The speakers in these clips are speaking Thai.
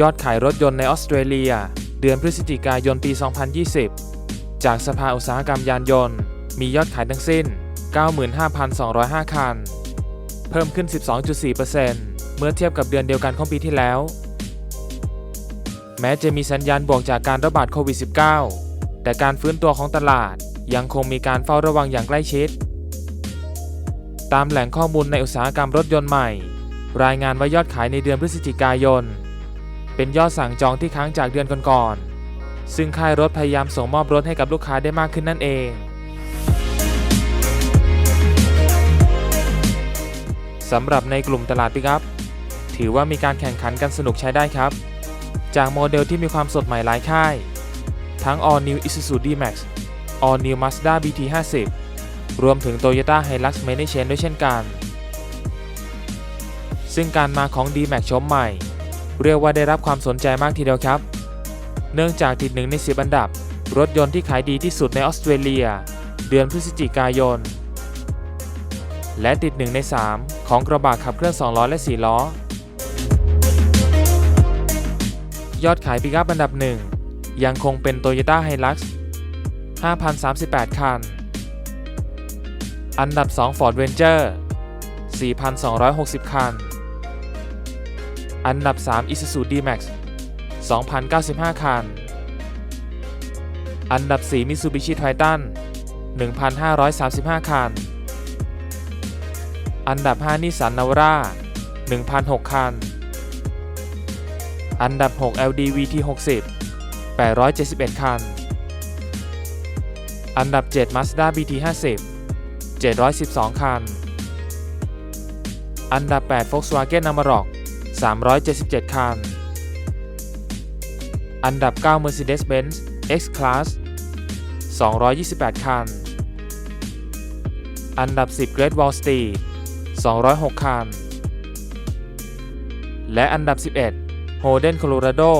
ยอดขายรถยนต์ในออสเตรเลีย เดือนพฤศจิกายนปี 2020 จากสภาอุตสาหกรรมยานยนต์ มียอดขายทั้งสิ้น 95,205 คัน เพิ่มขึ้น 12.4%เมื่อเทียบกับเดือนเดียวกันของปีที่แล้ว แม้จะมีสัญญาณบวกจากการระบาดโควิด -19 แต่การฟื้นตัวของตลาดยังคงมีการเฝ้าระวังอย่างใกล้ชิด ตามแหล่งข้อมูลในอุตสาหกรรมรถยนต์ใหม่ รายงานว่ายอดขายในเดือนพฤศจิกายน เป็นยอดสั่งจองที่ค้างจากเดือนก่อนๆ ซึ่งค่ายรถพยายามส่งมอบรถให้กับลูกค้าได้มากขึ้นนั่นเอง สำหรับในกลุ่มตลาดปิกัพถือว่ามีการแข่งขันกันสนุกใช้ได้ครับ จากโมเดลที่มีความสดใหม่หลายค่าย ทั้ง All New Isuzu D-Max All New Mazda BT50 รวมถึง Toyota Hilux Many Chain ด้วยเช่นกัน ซึ่งการมาของ D-Max ชมใหม่ เรียกว่าได้รับความสนใจมากทีเดียวครับ เนื่องจากติดหนึ่งใน10อันดับ รถยนต์ที่ขายดีที่สุดในออสเตรเลีย เดือนพฤศจิกายน และติดหนึ่งใน 3 ของกระบะขับเคลื่อน2ล้อและ 4 ล้อ ยอดขายปิกอัพอันดับหนึ่งยังคงเป็น Toyota Hilux 5,038 คัน อันดับ 2 Ford Ranger 4,260 คัน อันดับ 3 Isuzu D-Max 2,095 คัน อันดับ 4 Mitsubishi Triton 1,535 คัน อันดับ 5 Nissan Navara 1,006 คัน อันดับ 6 LD VT 60 871 คัน อันดับ 7 Mazda BT 50 712 คัน อันดับ 8 Volkswagen Amarok 377 คัน อันดับ 9 Mercedes-Benz X-Class 228 คัน อันดับ 10 Great Wall Street 206 คัน และอันดับ 11 Holden Colorado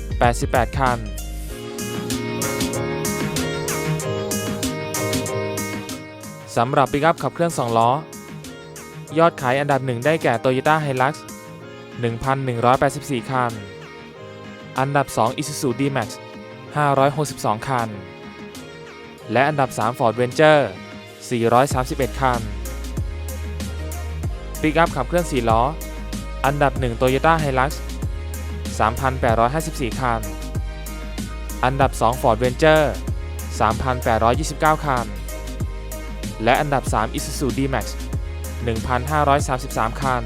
88 คัน สำหรับปิกอัพขับเคลื่อน 2 ล้อ ยอดขายอันดับหนึ่งได้แก่ Toyota Hilux 1,184 คัน อันดับ 2 Isuzu D-Max 562 คัน และอันดับ 3 Ford Ranger 431 คันปิกอัพขับเคลื่อน 4 ล้อ อันดับ 1 Toyota Hilux 3,854 คัน อันดับ 2 Ford Ranger 3,829 คัน และอันดับ 3 Isuzu D-Max 1,533 คัน